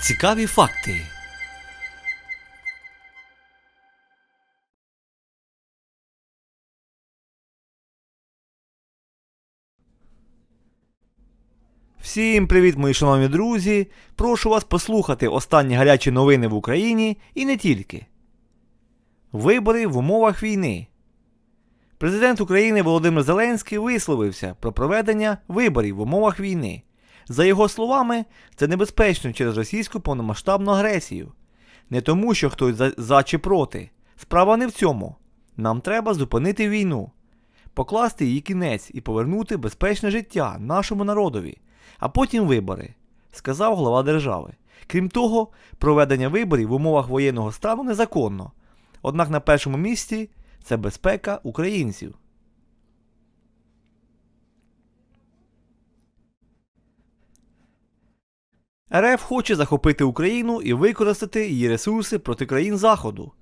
Цікаві факти. Всім привіт, мої шановні друзі! Прошу вас послухати останні гарячі новини в Україні і не тільки. Вибори в умовах війни. Президент України Володимир Зеленський висловився про проведення виборів в умовах війни. За його словами, це небезпечно через російську повномасштабну агресію. Не тому, що хтось за, за чи проти. Справа не в цьому. Нам треба зупинити війну, покласти її кінець і повернути безпечне життя нашому народові, а потім вибори, сказав глава держави. Крім того, проведення виборів в умовах воєнного стану незаконно. Однак на першому місці це безпека українців. РФ хоче захопити Україну і використати її ресурси проти країн Заходу.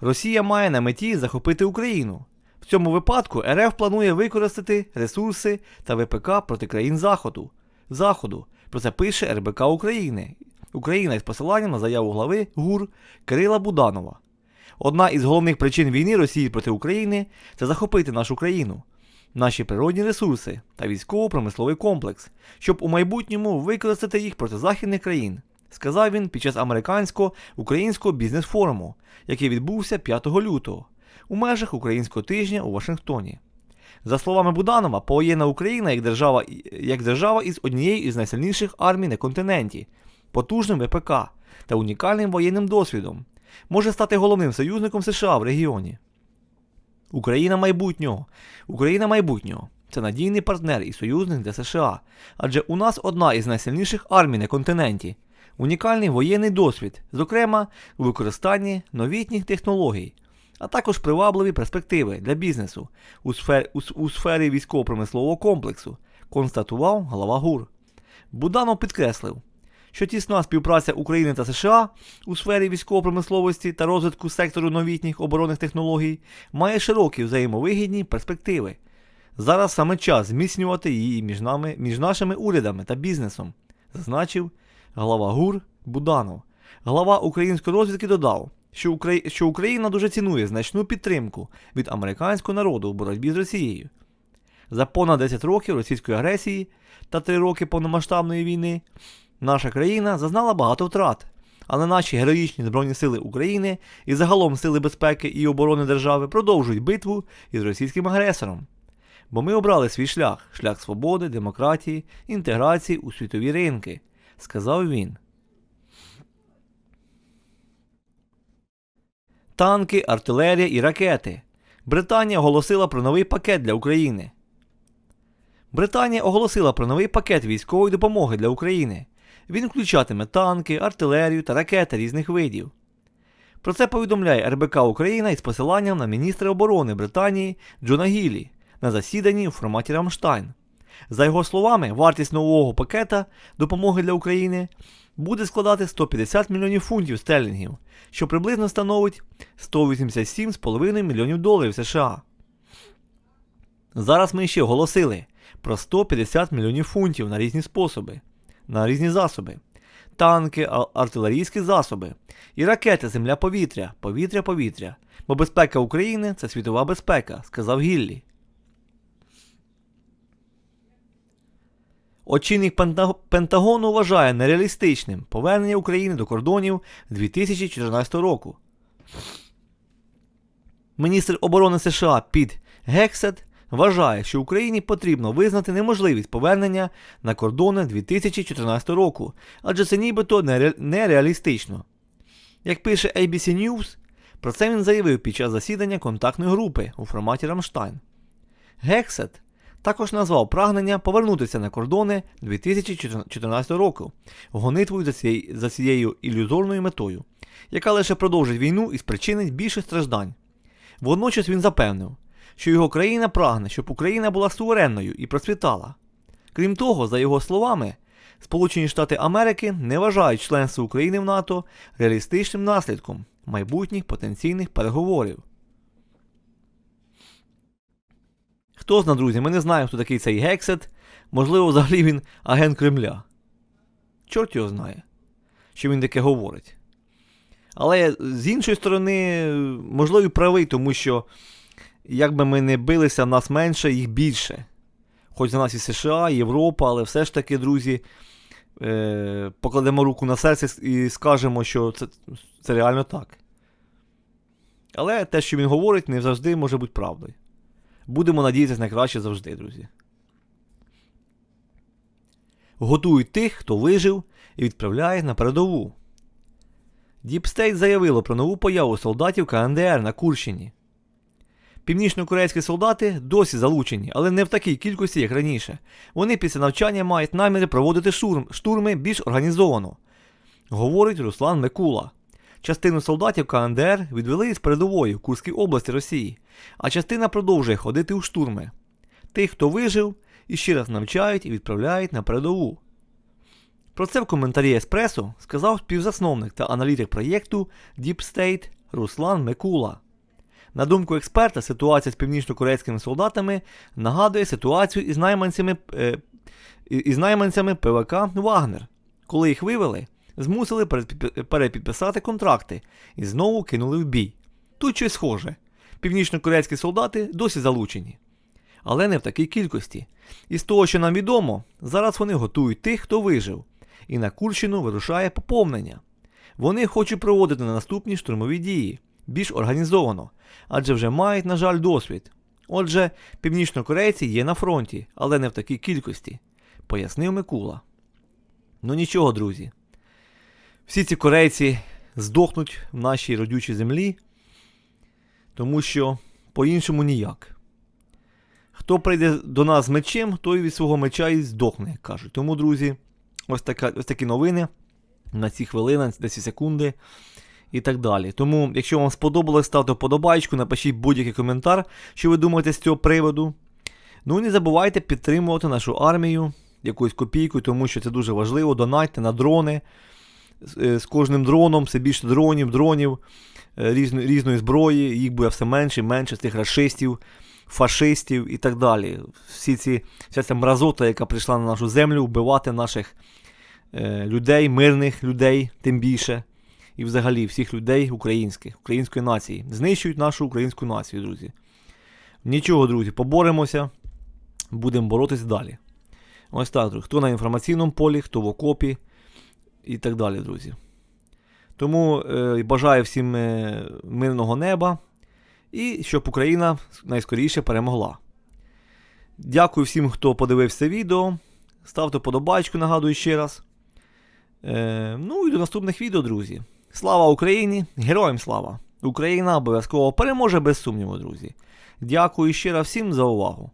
Росія має на меті захопити Україну. В цьому випадку РФ планує використати ресурси та ВПК проти країн Заходу. Заходу. Про це пише РБК України. Україна із посиланням на заяву глави ГУР Кирила Буданова. Одна із головних причин війни Росії проти України це захопити нашу країну, наші природні ресурси та військово-промисловий комплекс, щоб у майбутньому використати їх проти західних країн, сказав він під час американсько-українського бізнес-форуму, який відбувся 5 лютого у межах українського тижня у Вашингтоні. За словами Буданова, повоєнна Україна як держава, як держава із однією із найсильніших армій на континенті, потужним ВПК та унікальним воєнним досвідом, може стати головним союзником США в регіоні. Україна майбутнього. Україна майбутнього це надійний партнер і союзник для США, адже у нас одна із найсильніших армій на континенті, унікальний воєнний досвід, зокрема у використанні новітніх технологій, а також привабливі перспективи для бізнесу у сфері, у, у сфері військово-промислового комплексу, констатував глава ГУР. Буданов підкреслив, що тісна співпраця України та США у сфері військово-промисловості та розвитку сектору новітніх оборонних технологій має широкі взаємовигідні перспективи. Зараз саме час зміцнювати її між, нами, між нашими урядами та бізнесом, зазначив глава ГУР Буданов. Глава української розвідки додав, що, Украї... що Україна дуже цінує значну підтримку від американського народу у боротьбі з Росією. За понад 10 років російської агресії та 3 роки повномасштабної війни наша країна зазнала багато втрат, але наші героїчні Збройні Сили України і загалом Сили безпеки і оборони держави продовжують битву із російським агресором. Бо ми обрали свій шлях шлях свободи, демократії, інтеграції у світові ринки, сказав він. Танки, артилерія і ракети. Британія оголосила про новий пакет для України. Британія оголосила про новий пакет військової допомоги для України. Він включатиме танки, артилерію та ракети різних видів. Про це повідомляє РБК Україна із посиланням на міністра оборони Британії Джона Гіллі на засіданні у форматі Рамштайн. За його словами, вартість нового пакета допомоги для України буде складати 150 мільйонів фунтів стерлінгів, що приблизно становить 187,5 мільйонів доларів США. Зараз ми ще оголосили про 150 мільйонів фунтів на різні способи, на різні засоби, танки, артилерійські засоби і ракети Земля-повітря, повітря-повітря. Бо безпека України це світова безпека, сказав Гіллі. Очільник Пентагону вважає нереалістичним повернення України до кордонів 2014 року. Міністр оборони США Піт Гексет вважає, що Україні потрібно визнати неможливість повернення на кордони 2014 року, адже це нібито нереалістично. Як пише ABC News, про це він заявив під час засідання контактної групи у форматі Рамштайн. Гексет також назвав прагнення повернутися на кордони 2014 року, гонитвою за цією, за цією ілюзорною метою, яка лише продовжить війну і спричинить більше страждань. Водночас він запевнив, що його країна прагне, щоб Україна була суверенною і процвітала. Крім того, за його словами, Сполучені Штати Америки не вважають членство України в НАТО реалістичним наслідком майбутніх потенційних переговорів. Хто зна, друзі, ми не знаємо, хто такий цей гексет. Можливо, взагалі він агент Кремля. Чорт його знає. що він таке говорить. Але з іншої сторони, можливо, і правий, тому що як би ми не билися, нас менше, їх більше. Хоч за нас і США, і Європа, але все ж таки, друзі, е- покладемо руку на серце і скажемо, що це, це реально так. Але те, що він говорить, не завжди може бути правдою. Будемо надіятися на краще завжди, друзі. Готують тих, хто вижив, і відправляє на передову. Діпстейт заявило про нову появу солдатів КНДР на Курщині. Північно-корейські солдати досі залучені, але не в такій кількості, як раніше. Вони після навчання мають наміри проводити штурм, штурми більш організовано, говорить Руслан Микула. Частину солдатів КНДР відвели з передової в Курській області Росії, а частина продовжує ходити у штурми. Тих, хто вижив, іще раз навчають і відправляють на передову. Про це в коментарі Еспресо сказав співзасновник та аналітик проєкту Deep State Руслан Микула. На думку експерта, ситуація з північно-корейськими солдатами нагадує ситуацію із найманцями, е, із найманцями ПВК Вагнер. Коли їх вивели, змусили перепідписати контракти і знову кинули в бій. Тут щось схоже. Північно-корейські солдати досі залучені. Але не в такій кількості. І з того, що нам відомо, зараз вони готують тих, хто вижив, і на Курщину вирушає поповнення. Вони хочуть проводити наступні штурмові дії більш організовано, адже вже мають, на жаль, досвід. Отже, північнокорейці є на фронті, але не в такій кількості, пояснив Микула. Ну нічого, друзі. Всі ці корейці здохнуть в нашій родючій землі, тому що по-іншому ніяк. Хто прийде до нас з мечем, той від свого меча і здохне, як кажуть. Тому, друзі, ось, така, ось такі новини на ці хвилини, на ці секунди і так далі. Тому, якщо вам сподобалось, ставте вподобайку, напишіть будь-який коментар, що ви думаєте з цього приводу. Ну і не забувайте підтримувати нашу армію якоюсь копійкою, тому що це дуже важливо. Донатьте на дрони. З- е, кожним дроном все більше дронів, дронів е, різної, різної зброї, їх буде все менше і менше цих расистів, фашистів і так далі. Всі ці, вся ця мразота, яка прийшла на нашу землю, вбивати наших е, людей, мирних людей, тим більше. І взагалі всіх людей українських, української нації. Знищують нашу українську націю, друзі. Нічого, друзі, поборемося, будемо боротися далі. Ось так, друзі. Хто на інформаційному полі, хто в окопі і так далі, друзі. Тому е, бажаю всім е, мирного неба і щоб Україна найскоріше перемогла. Дякую всім, хто подивився відео. Ставте подобачку, нагадую ще раз. Е, ну і до наступних відео, друзі. Слава Україні! Героям слава! Україна обов'язково переможе без сумніву, друзі. Дякую раз всім за увагу.